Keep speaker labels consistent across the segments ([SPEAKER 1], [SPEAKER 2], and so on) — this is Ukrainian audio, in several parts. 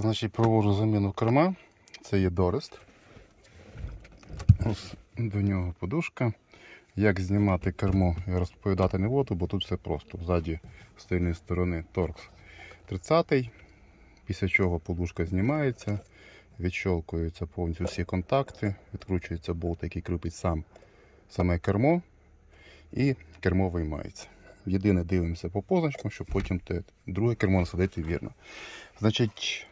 [SPEAKER 1] Значить, провожу заміну керма. Це є Дорест. Ось до нього подушка. Як знімати кермо, я розповідати не буду, бо тут все просто. Ззаді з тильної сторони торкс 30 після чого подушка знімається, відщолкуються повністю всі контакти, відкручується болт, який кріпить сам саме кермо, і кермо виймається. Єдине дивимося по позначкам, щоб потім те друге кермо насадити вірно. Значить,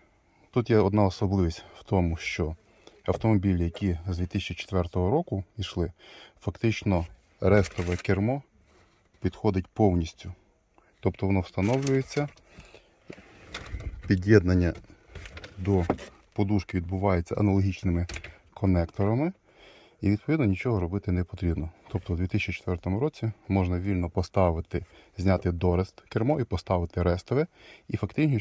[SPEAKER 1] тут є одна особливість в тому, що автомобілі, які з 2004 року йшли, фактично рестове кермо підходить повністю. Тобто воно встановлюється, під'єднання до подушки відбувається аналогічними конекторами. І відповідно нічого робити не потрібно. Тобто у 2004 році можна вільно поставити, зняти дорест кермо і поставити рестове, і фактично,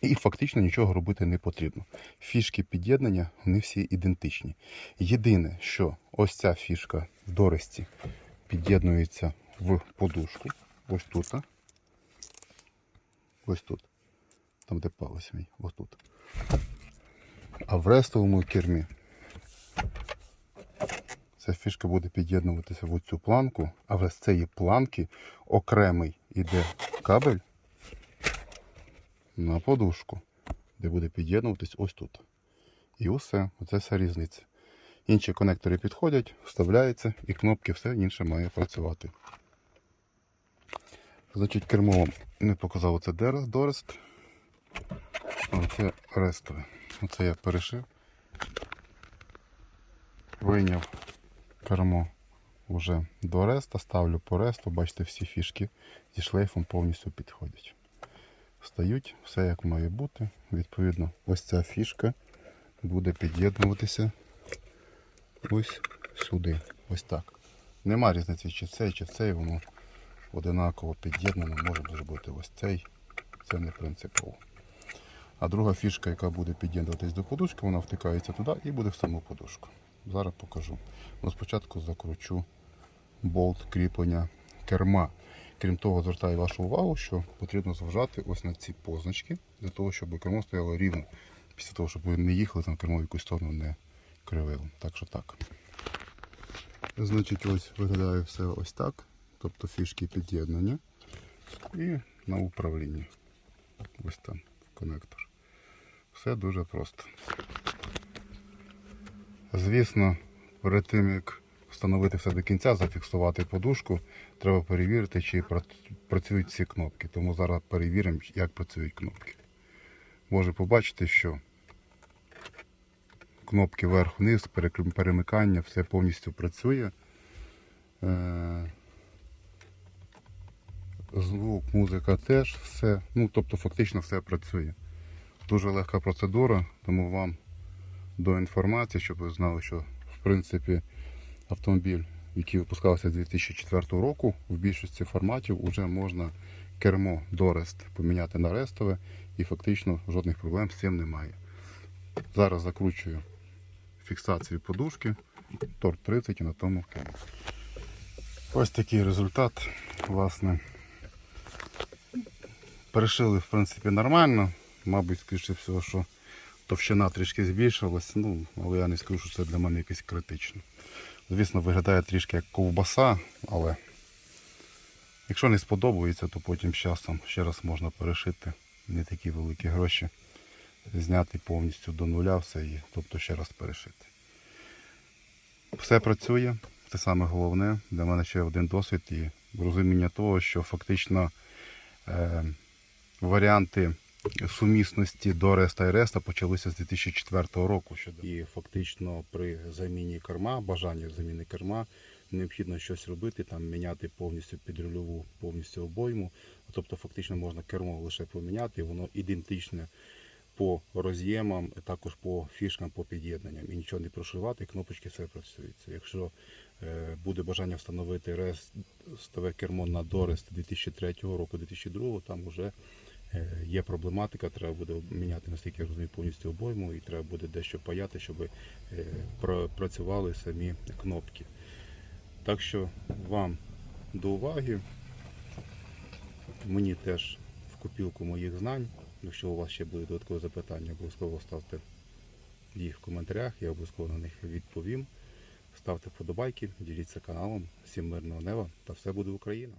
[SPEAKER 1] і фактично нічого робити не потрібно. Фішки під'єднання вони всі ідентичні. Єдине, що ось ця фішка в доресті під'єднується в подушку. Ось тут. Ось тут. Там, де палець мій, ось тут. А в рестовому кермі Ця фішка буде під'єднуватися в цю планку, а вже з цієї планки окремий іде кабель на подушку, де буде під'єднуватись ось тут. І усе, оце вся різниця. Інші конектори підходять, вставляються і кнопки все інше має працювати. Значить, кермо не показав оце дорест. А Оце рестове. Оце я перешив. Вийняв кермо вже до реста, ставлю по ресту, бачите, всі фішки зі шлейфом повністю підходять. Встають, все як має бути. Відповідно, ось ця фішка буде під'єднуватися ось сюди. Ось так. Нема різниці, чи цей, чи цей, воно одинаково під'єднано, може зробити ось цей. Це не принципово. А друга фішка, яка буде під'єднуватись до подушки, вона втикається туди і буде в саму подушку. Зараз покажу. Ну, спочатку закручу болт кріплення керма. Крім того, звертаю вашу увагу, що потрібно зважати ось на ці позначки, для того, щоб кермо стояло рівно. Після того, щоб ви не їхали там кермо в якусь сторону не кривило. Так що так. Значить, ось виглядає все ось так. Тобто фішки під'єднання. І на управлінні. Ось там конектор. Все дуже просто. Звісно, перед тим як встановити все до кінця, зафіксувати подушку, треба перевірити, чи працюють ці кнопки. Тому зараз перевіримо, як працюють кнопки. Може побачити, що кнопки вверх-вниз, перемикання, все повністю працює. Е, Звук, музика теж все. Ну, тобто фактично все працює. Дуже легка процедура, тому вам до інформації, щоб ви знали, що в принципі автомобіль, який випускався з 2004 року, в більшості форматів вже можна кермо Дорест поміняти на рестове і фактично жодних проблем з цим немає. Зараз закручую фіксацію подушки, торт 30 і на тому кину. Ось такий результат, власне. Перешили, в принципі, нормально. Мабуть, скоріше всього, що товщина трішки збільшилась, ну, але я не скажу, що це для мене якось критично. Звісно, виглядає трішки як ковбаса, але якщо не сподобається, то потім з часом ще раз можна перешити. Не такі великі гроші. Зняти повністю до нуля все і тобто ще раз перешити. Все працює, це саме головне. Для мене ще один досвід і розуміння того, що фактично е, варіанти сумісності до Реста і Реста почалися з 2004 року. І фактично при заміні керма, бажання заміни керма, необхідно щось робити, там міняти повністю підрульову повністю обойму. Тобто фактично можна кермо лише поміняти, воно ідентичне по роз'ємам, також по фішкам, по під'єднанням. І нічого не прошивати, кнопочки все працюються. Якщо е, буде бажання встановити рестове кермо на дорест 2003 року, 2002, там вже є проблематика, треба буде міняти, наскільки я розумію, повністю обойму і треба буде дещо паяти, щоб е, працювали самі кнопки. Так що вам до уваги. Мені теж в копілку моїх знань Якщо у вас ще будуть додаткові запитання, обов'язково ставте їх в коментарях, я обов'язково на них відповім. Ставте вподобайки, діліться каналом. Всім мирного неба та все буде Україна!